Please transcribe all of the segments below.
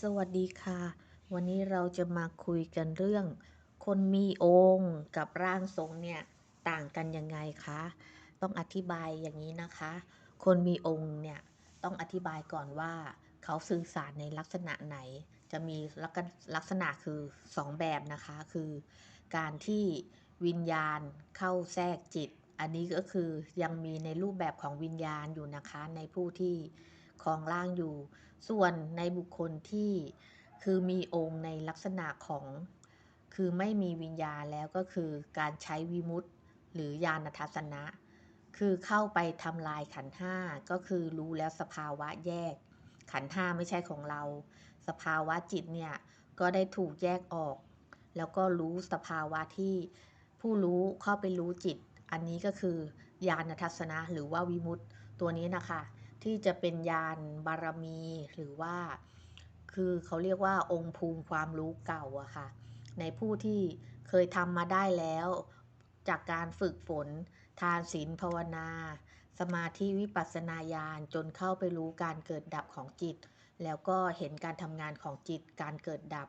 สวัสดีค่ะ วันนี้เราจะมาคุยกันเรื่อง คนมีองค์กับร่างทรงเนี่ยต่างกันยังไงคะ ต้องอธิบายอย่างนี้นะคะ คนมีองค์เนี่ยต้องอธิบายก่อนว่า เขาสื่อสารในลักษณะไหน จะมีลักษณะคือ 2 แบบนะคะ คือการที่วิญญาณเข้าแทรกจิต อันนี้ก็คือยังมีในรูปแบบของวิญญาณอยู่นะคะในผู้ที่ ครองร่างอยู่ ส่วนในบุคคลที่คือมีองค์ในลักษณะของ คือไม่มีวิญญาณแล้วก็คือการใช้วิมุตต์หรือญาณทัศนะ คือเข้าไปทำลายขันห้าก็คือรู้แล้วสภาวะแยก ขันห้าไม่ใช่ของเรา สภาวะจิตเนี่ยก็ได้ถูกแยกออก แล้วก็รู้สภาวะที่ผู้รู้เข้าไปรู้จิต อันนี้ก็คือญาณทัศนะหรือว่าวิมุตต์ตัวนี้นะคะ ที่จะเป็นญาณบารมี หรือว่า คือเขาเรียกว่าองค์ภูมิความรู้เก่าอะค่ะ ในผู้ที่เคยทำมาได้แล้ว จากการฝึกฝน ทานศีลภาวนา สมาธิวิปัสสนาญาณจนเข้าไปรู้การเกิดดับของจิต แล้วก็เห็นการทำงานของจิต การเกิดดับ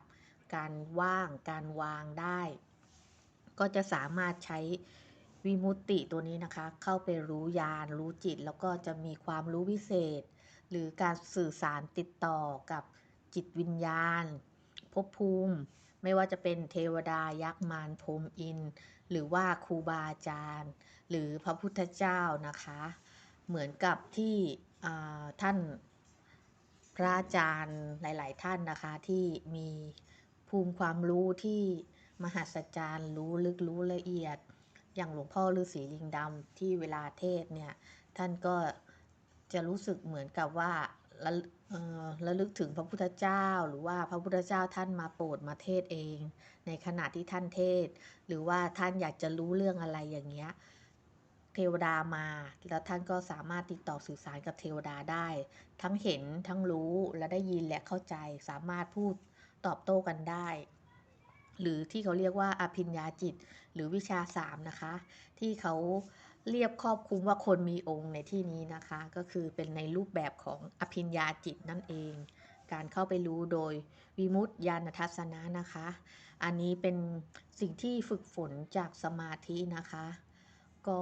การว่าง การวางได้ ก็จะสามารถใช้ วิมุตติตัวนี้นะคะ เข้าไปรู้ญาณรู้จิต แล้วก็จะมีความรู้พิเศษ หรือการสื่อสารติดต่อกับจิตวิญญาณภพภูมิ ไม่ว่าจะเป็นเทวดายักษ์มารพรมอิน หรือว่าครูบาอาจารย์ หรือพระพุทธเจ้านะคะ เหมือนกับที่ท่านพระอาจารย์หลาย ๆ ท่านนะคะที่มีภูมิความรู้ที่มหัศจรรย์รู้ลึกรู้ละเอียด อย่างหลวงพ่อฤาษีลิงดำที่เวลาเทศเนี่ย ท่านก็จะรู้สึกเหมือนกับว่าระระลึกถึงพระพุทธเจ้า หรือว่าพระพุทธเจ้าท่านมาโปรดมาเทศเอง ในขณะที่ท่านเทศ หรือว่าท่านอยากจะรู้เรื่องอะไรอย่างเงี้ยเทวดามา แล้วท่านก็สามารถติดต่อสื่อสารกับเทวดาได้ ทั้งเห็นทั้งรู้และได้ยินและเข้าใจสามารถพูดตอบโต้กันได้ หรือที่เขาเรียกว่าอภิญญาจิต หรือวิชาสามนะคะ ที่เขาเรียบครอบคลุมว่าคนมีองค์ในที่นี้นะคะ ก็คือเป็นในรูปแบบของอภิญญาจิตนั่นเอง การเข้าไปรู้โดยวิมุตติญาณทัศนะนะคะ อันนี้เป็นสิ่งที่ฝึกฝนจากสมาธินะคะ ก็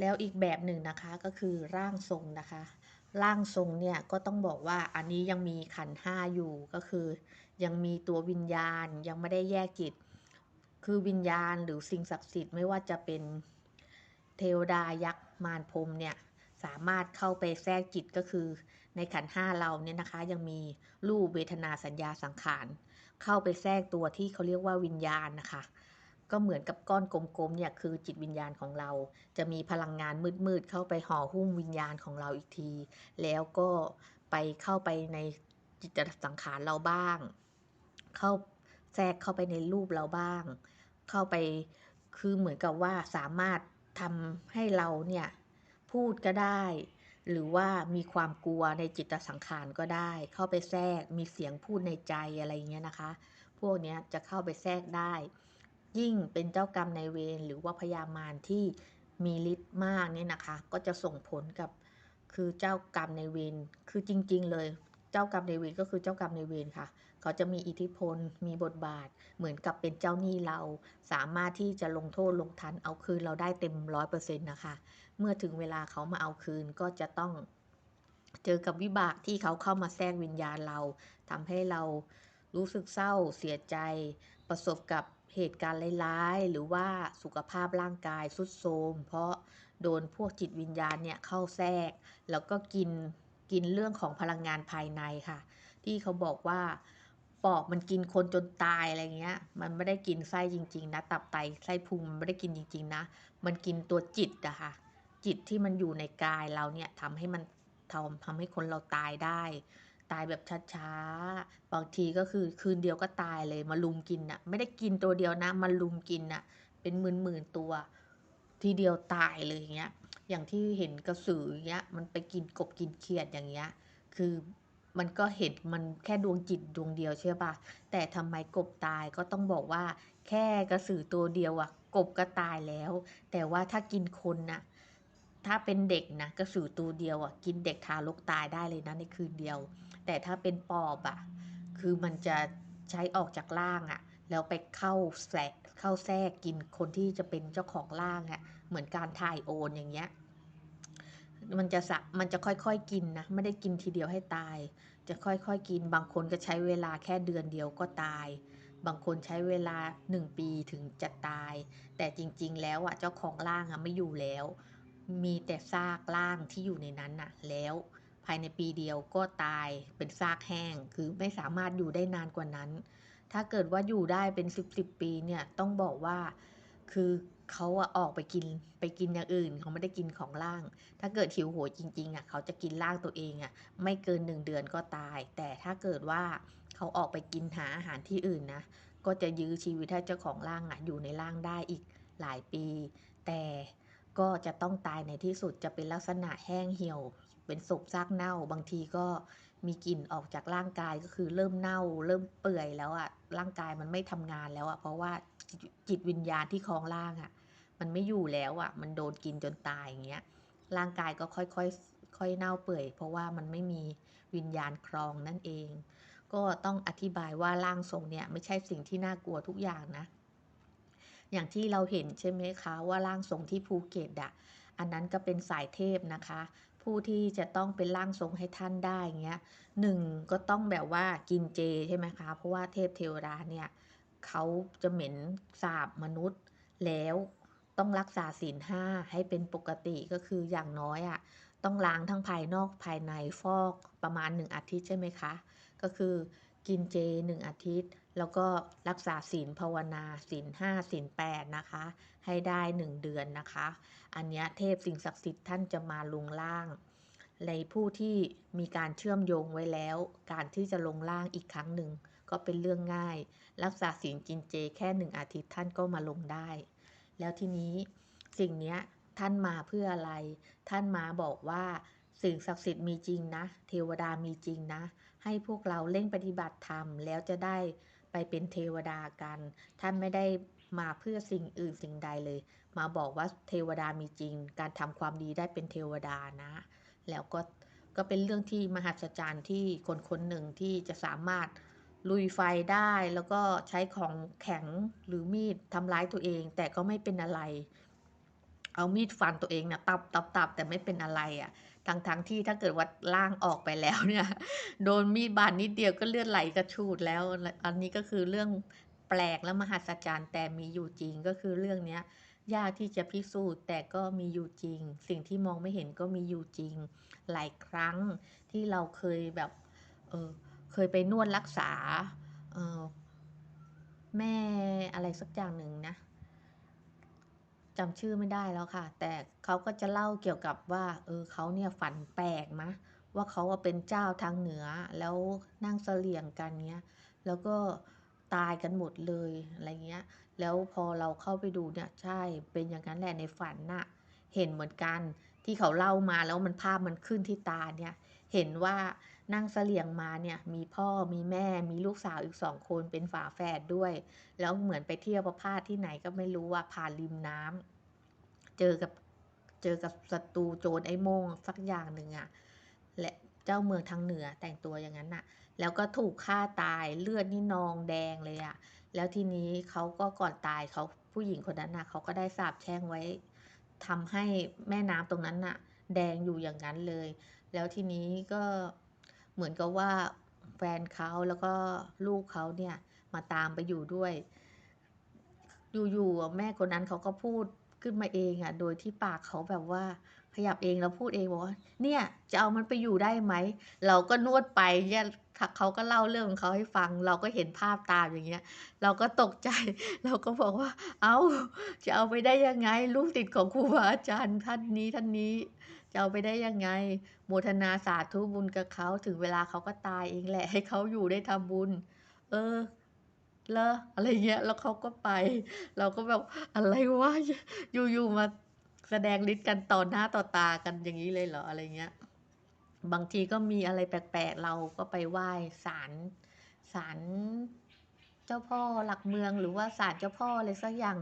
แล้วอีกแบบหนึ่งนะคะก็คือร่างทรงนะคะ ร่างทรงเนี่ยก็ต้องบอกว่าอันนี้ยังมีขันห้าอยู่ก็คือ ยังมีตัววิญญาณยังไม่ได้แยกจิต คือวิญญาณหรือสิ่งศักดิ์สิทธิ์ไม่ว่าจะเป็นเทวดายักษ์มารพรมเนี่ยสามารถเข้าไปแทรกจิตก็คือ ในขันห้าเราเนี่ยนะคะ ยังมีรูปเวทนาสัญญาสังขาร เข้าไปแทรกตัวที่เขาเรียกว่าวิญญาณนะคะ ก็เหมือนกับก้อนกลมๆเนี่ยคือจิตวิญญาณของเรา จะมีพลังงานมืดๆเข้าไปห่อหุ้มวิญญาณของเราอีกที แล้วก็ไปเข้าไปในจิตสังขารเราบ้าง เข้าแทรกเข้าไปในรูปเราบ้าง เข้าไปคือเหมือนกับว่าสามารถทำให้เราเนี่ยพูดก็ได้ หรือว่ามีความกลัวในจิตสังขารก็ได้ เข้าไปแทรกมีเสียงพูดในใจอะไรเงี้ยนะคะ พวกนี้จะเข้าไปแทรกได้ ยิ่งเป็นเจ้ากรรมในเวรหรือว่าพยามารที่มีฤทธิ์มากเนี่ยนะคะ ก็จะส่งผลกับคือเจ้ากรรมในเวรคือจริง ๆ เลย เจ้ากรรมในเวรก็คือเจ้ากรรมในเวรค่ะ เขาจะมีอิทธิพล มีบทบาท เหมือนกับเป็นเจ้าหนี้เรา สามารถที่จะลงโทษลงทันเอาคืนเราได้เต็มร้อยเปอร์เซ็นต์นะคะ เมื่อถึงเวลาเขามาเอาคืนก็จะต้องเจอกับวิบากที่เขาเข้ามาแทรกวิญญาณเราทำให้เรารู้สึกเศร้าเสียใจ ประสบกับเหตุการณ์ร้ายๆ หรือว่าสุขภาพร่างกายสุดโทรมเพราะโดนพวกจิตวิญญาณเนี่ยเข้าแทรก แล้วก็กินกินเรื่องของพลังงานภายในค่ะ ที่เขาบอกว่า ปอบมันกินคนจนตายอะไรเงี้ย มันไม่ได้กินไส้จริง ๆ นะ ตับไตไส้พุงมันไม่ได้กินจริง ๆ นะ มันกินตัวจิตอะค่ะ จิตที่มันอยู่ในกายเราเนี่ยทำให้มันทำทำให้คนเราตายได้ ตายแบบช้าๆ บางทีก็คือคืนเดียวก็ตายเลยมาลุมกินอะไม่ได้กินตัวเดียวนะมันลุมกินอะเป็นหมื่นๆตัว ทีเดียวตายเลยอย่างเงี้ย อย่างที่เห็นกระสืออย่างเงี้ย มันไปกินกบกินเขียดอย่างเงี้ย คือ มันก็เห็นมันแค่ดวงจิตดวงเดียวใช่ปะแต่ทำไมกบตายก็ต้องบอกว่า แค่กระสือตัวเดียวอะกบก็ตายแล้ว แต่ว่าถ้ากินคนนะถ้าเป็นเด็กนะกระสือตัวเดียวอะกินเด็กทารกตายได้เลยนะในคืนเดียว แต่ถ้าเป็นปอบอะคือมันจะใช้ออกจากร่างอะแล้วไปเข้าแสเข้าแทรกกินคนที่จะเป็นเจ้าของร่างอะ่ะเหมือนการถ่ายโอนอย่างเงี้ย มันจะสะมันจะค่อยๆกินนะ ไม่ได้กินทีเดียวให้ตาย จะค่อยๆกิน บางคนก็ใช้เวลาแค่เดือนเดียวก็ตาย บางคนใช้เวลา 1 ปีถึงจะตาย แต่จริงๆ แล้วอะเจ้าของร่างอะไม่อยู่แล้ว มีแต่ซากร่างที่อยู่ในนั้นน่ะ แล้วภายในปีเดียวก็ตายเป็นซากแห้ง คือไม่สามารถอยู่ได้นานกว่านั้น ถ้าเกิดว่าอยู่ได้เป็นสิบสปีเนี่ยต้องบอกว่า คือเขาอะออกไปกินไปกินอย่างอื่นเขาไม่ได้กินของล่าง ถ้าเกิดหิวโหยจริงๆอะเขาจะกินล่างตัวเองอะไม่เกินหนึ่งเดือนก็ตาย แต่ถ้าเกิดว่าเขาออกไปกินหาอาหารที่อื่นนะก็จะยื้อชีวิตให้เจ้าของร่างอะอยู่ในร่างได้อีกหลายปี แต่ก็จะต้องตายในที่สุดจะเป็นลักษณะแห้งเหี่ยว เป็นศพซากเน่า บางทีก็มีกลิ่นออกจากร่างกายก็คือเริ่มเน่า เริ่มเปื่อยแล้วอะร่างกายมันไม่ทำงานแล้วอะเพราะว่า จิตวิญญาณที่คลองร่างอะมันไม่อยู่แล้วอะมันโดนกินจนตายอย่างเงี้ย ร่างกายก็ค่อยๆค่อยเน่าเปื่อย เพราะว่ามันไม่มีวิญญาณครองนั่นเอง ก็ต้องอธิบายว่าร่างทรงเนี่ยไม่ใช่สิ่งที่น่ากลัวทุกอย่างนะ อย่างที่เราเห็นใช่ไหมคะว่าร่างทรงที่ภูเก็ตอะอันนั้นก็เป็นสายเทพนะคะ ผู้ที่จะต้องเป็นร่างทรงให้ท่านได้เงี้ยหนึ่งก็ต้องแบบว่ากินเจใช่ไหมคะ เพราะว่าเทพเทวดาเนี่ย เขาจะเหม็นสาบมนุษย์แล้วต้องรักษาศีลห้าให้เป็นปกติก็คืออย่างน้อยอะ่ะต้องล้างทั้งภายนอกภายในฟอกประมาณหนึ่งอาทิตย์ใช่ไหมคะ ก็คือกินเจหนึ่งอาทิตย์ แล้วก็รักษาศีลภาวนาศีลห้าศีลแปดนะคะ ให้ได้หนึ่งเดือนนะคะ อันนี้เทพสิ่งศักดิ์สิทธิ์ท่านจะมาลงล่าง ในผู้ที่มีการเชื่อมโยงไว้แล้ว การที่จะลงล่างอีกครั้งหนึ่ง ก็เป็นเรื่องง่าย รักษาศีลกินเจแค่หนึ่งอาทิตย์ท่านก็มาลงได้ แล้วทีนี้สิ่งนี้ท่านมาเพื่ออะไร ท่านมาบอกว่าสิ่งศักดิ์สิทธิ์มีจริงนะ เทวดามีจริงนะ ให้พวกเราเล่นปฏิบัติธรรมแล้วจะได้ไปเป็นเทวดากัน ท่านไม่ได้มาเพื่อสิ่งอื่นสิ่งใดเลย มาบอกว่าเทวดามีจริง การทำความดีได้เป็นเทวดานะ แล้วก็ก็เป็นเรื่องที่มหัศจรรย์ที่คนคนหนึ่งที่จะสามารถ ลุยไฟได้แล้วก็ใช้ของแข็งหรือมีดทำร้ายตัวเอง แต่ก็ไม่เป็นอะไร เอามีดฟันตัวเองนะตับตับตับแต่ไม่เป็นอะไรอะ่ะทั้งทั้งที่ถ้าเกิดว่าล่างออกไปแล้วเนี่ย โดนมีดบาดนิดเดียวก็เลือดไหลกระชูดแล้ว อันนี้ก็คือเรื่องแปลกและมหัศจรรย์แต่มีอยู่จริงก็คือเรื่องเนี้ยยากที่จะพิสูจน์แต่ก็มีอยู่จริง สิ่งที่มองไม่เห็นก็มีอยู่จริง หลายครั้งที่เราเคยแบบ เออ เคยไปนวดรักษาแม่อะไรสักอย่างหนึ่งนะจำชื่อไม่ได้แล้วค่ะ แต่เขาก็จะเล่าเกี่ยวกับว่า เออเขาเนี่ยฝันแปลกมะว่าเขาเป็นเจ้าทางเหนือแล้วนั่งเสลียงกันเนี้ย แล้วก็ตายกันหมดเลยอะไรเงี้ย แล้วพอเราเข้าไปดูเนี่ยใช่เป็นอย่างนั้นแหละในฝันน่ะ เห็นเหมือนกันที่เขาเล่ามาแล้วมันภาพมันขึ้นที่ตาเนี่ย เห็นว่า นั่งเสลียงมาเนี่ยมีพ่อมีแม่มีลูกสาวอีกสองคนเป็นฝาแฝดด้วย แล้วเหมือนไปเที่ยวประพาสที่ไหนก็ไม่รู้ว่าผ่านริมน้ำเจอกับเจอกับศัตรูโจรไอ้โมงสักอย่างหนึ่งอะและเจ้าเมืองทางเหนือแต่งตัวอย่างนั้นน่ะ แล้วก็ถูกฆ่าตายเลือดนี่นองแดงเลยอะแล้วทีนี้เขาก็ก่อนตายเขาผู้หญิงคนนั้นน่ะเขาก็ได้สาบแช่งไว้ทำให้แม่น้ำตรงนั้นน่ะ แดงอยู่อย่างนั้นเลย แล้วทีนี้ก็ เหมือนกับว่าแฟนเขาแล้วก็ลูกเขาเนี่ยมาตามไปอยู่ด้วย อยู่ๆแม่คนนั้นเขาก็พูดขึ้นมาเองอะ่ะ โดยที่ปากเขาแบบว่าขยับเองแล้วพูดเองบอกว่าเนี่ยจะเอามันไปอยู่ได้ไหม เราก็นวดไปเนี่ย เขาก็เล่าเรื่องของเขาให้ฟัง เราก็เห็นภาพตามอย่างเงี้ย เราก็ตกใจ เราก็บอกว่า เอา้า จะเอาไปได้ยังไง ลูกติดของครูบาอาจารย์ท่านนี้ท่านนี้ จะเอาไปได้ยังไง โมทนาสาธุบุญกับเขาถึงเวลาเขาก็ตายเองแหละ ให้เขาอยู่ได้ทำบุญ เออเลออะไรเงี้ย แล้วเขาก็ไป เราก็แบบอะไรวะอยู่ๆมาแสดงฤทธิ์กันต่อหน้าต่อตากันอย่างนี้เลยเหรออะไรเงี้ย บางทีก็มีอะไรแปลกๆ เราก็ไปไหว้ศาลศาลเจ้าพ่อหลักเมืองหรือว่าศาลเจ้าพ่ออะไรสักอย่าง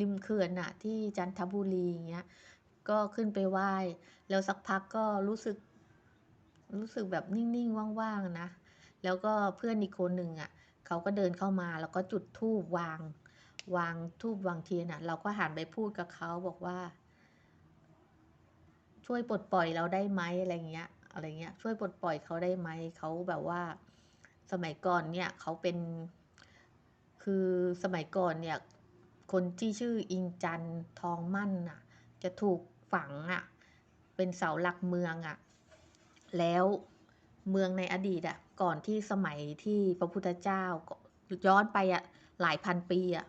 ริมเขื่อนน่ะที่จันทบุรีอย่างเงี้ยก็ขึ้นไปไหว้แล้วสักพักก็รู้สึก รู้สึกแบบนิ่งๆว่างๆนะ แล้วก็เพื่อนอีกคนหนึ่งอะเขาก็เดินเข้ามาแล้วก็จุดธูปวาง วางธูปวางเทียนอะเราก็หันไปพูดกับเขาบอกว่า ช่วยปลดปล่อยเราได้ไหมอะไรเงี้ย อะไรเงี้ยช่วยปลดปล่อยเขาได้ไหมเขาแบบว่า สมัยก่อนเนี่ยเขาเป็น คือสมัยก่อนเนี่ย คนที่ชื่ออิงจันทองมั่นน่ะ จะถูกฝังอะ เป็นเสาหลักเมืองอะ แล้วเมืองในอดีตอะ ก่อนที่สมัยที่พระพุทธเจ้าย้อนไปอะหลายพันปีอะ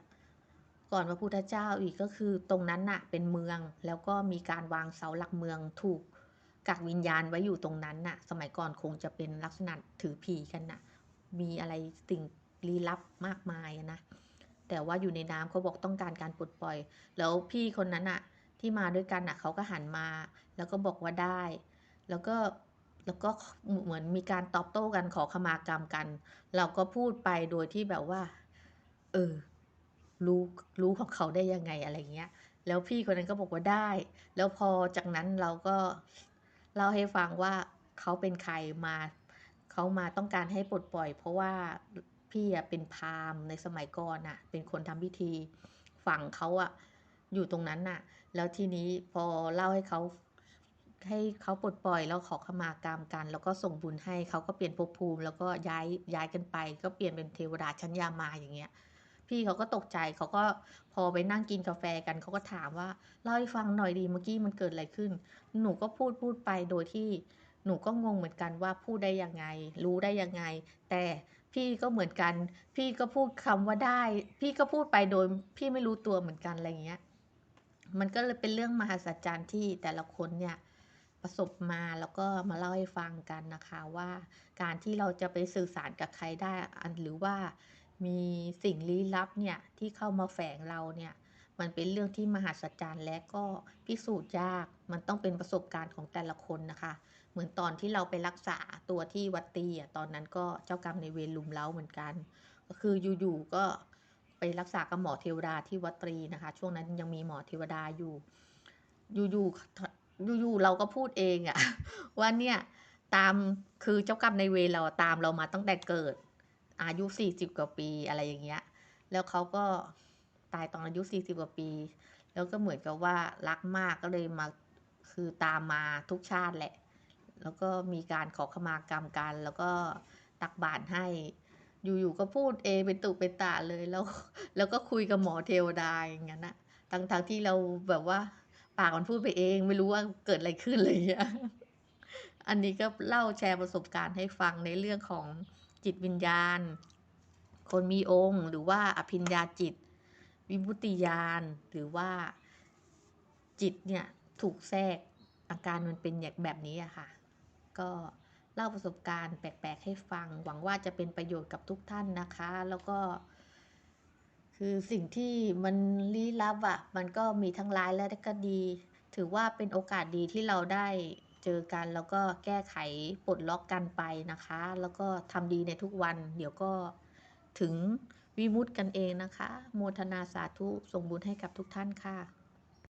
ก่อนพระพุทธเจ้าอีกก็คือตรงนั้นน่ะเป็นเมืองแล้วก็มีการวางเสาหลักเมืองถูก กักวิญญาณไว้อยู่ตรงนั้นน่ะ สมัยก่อนคงจะเป็นลักษณะถือผีกันน่ะ มีอะไรสิ่งลี้ลับมากมายนะ แต่ว่าอยู่ในน้ำเขาบอกต้องการการปลดปล่อย แล้วพี่คนนั้นอะที่มาด้วยกันอะเขาก็หันมา แล้วก็บอกว่าได้ แล้วก็แล้วก็เหมือนมีการตอบโต้กันขอขมากรรมกัน เราก็พูดไปโดยที่แบบว่า เออ รู้รู้ของเขาได้ยังไงอะไรเงี้ย แล้วพี่คนนั้นก็บอกว่าได้ แล้วพอจากนั้นเราก็ เล่าให้ฟังว่าเขาเป็นใครมาเขามาต้องการให้ปลดปล่อย เพราะว่าพี่อะเป็นพราหมณ์ในสมัยก่อนน่ะเป็นคนทำพิธีฝังเขาอะอยู่ตรงนั้นน่ะ แล้วทีนี้พอเล่าให้เขาให้เขาปลดปล่อยแล้วขอขมากรรมกัน แล้วก็ส่งบุญให้เขาก็เปลี่ยนภพภูมิ แล้วก็ย้ายย้ายกันไป ก็เปลี่ยนเป็นเทวดาชั้นยามาอย่างเงี้ย พี่เขาก็ตกใจเขาก็พอไปนั่งกินกาแฟกันเขาก็ถามว่าเล่าให้ฟังหน่อยดีเมื่อกี้มันเกิดอะไรขึ้น หนูก็พูดพูดไปโดยที่หนูก็งงเหมือนกันว่าพูดได้ยังไง รู้ได้ยังไง แต่พี่ก็เหมือนกัน พี่ก็พูดคำว่าได้ พี่ก็พูดไปโดย พี่ไม่รู้ตัวเหมือนกันอะไรเงี้ย มันก็เลยเป็นเรื่องมหัศจรรย์ที่แต่ละคนเนี่ยประสบมาแล้วก็มาเล่าให้ฟังกันนะคะว่า การที่เราจะไปสื่อสารกับใครได้อันหรือว่า มีสิ่งลี้ลับเนี่ยที่เข้ามาแฝงเราเนี่ยมันเป็นเรื่องที่มหัศจรรย์และก็พิสูจน์ยากมันต้องเป็นประสบการณ์ของแต่ละคนนะคะ เหมือนตอนที่เราไปรักษาตัวที่วัดตีอะตอนนั้นก็เจ้ากรรมในเวรลุมเล้าเหมือนกัน ก็คืออยู่ๆก็ไปรักษากับหมอเทวดาที่วัดตรีนะคะ ช่วงนั้นยังมีหมอเทวดาอยู่อยู่ๆอยู่ๆเราก็พูดเองอะว่าเนี่ยตามคือเจ้ากรรมในเวรเราตามเรามาตั้งแต่เกิด อายุสี่สิบกว่าปีอะไรอย่างเงี้ย แล้วเขาก็ตายตอนอายุสี่สิบกว่าปี แล้วก็เหมือนกับว่ารักมากก็เลยมาคือตามมาทุกชาติแหละ แล้วก็มีการขอขมากรรมกัน แล้วก็ตักบาตรให้ อยู่ๆก็พูดเองเป็นตุเป็นตาเลยแล้ว แล้วก็คุยกับหมอเทวดาอย่างนั้นนะทั้งๆที่เราแบบว่าปากมันพูดไปเองไม่รู้ว่าเกิดอะไรขึ้นเลยอะอันนี้ก็เล่าแชร์ประสบการณ์ให้ฟังในเรื่องของ จิตวิญญาณ คนมีองค์ หรือว่าอภิญญาจิต วิมุติญาณหรือว่าจิตเนี่ยถูกแทรกอาการมันเป็นแบบนี้อะค่ะ ก็เล่าประสบการณ์แปลก ๆ ให้ฟัง หวังว่าจะเป็นประโยชน์กับทุกท่านนะคะ แล้วก็ คือสิ่งที่มันลี้ลับอะมันก็มีทั้งร้ายและก็ดี ถือว่าเป็นโอกาสดีที่เราได้ เจอกันแล้วก็แก้ไขปลดล็อกกันไปนะคะ แล้วก็ทำดีในทุกวัน เดี๋ยวก็ถึงวิมุตต์กันเองนะคะ โมทนาสาธุส่งบุญให้กับทุกท่านค่ะ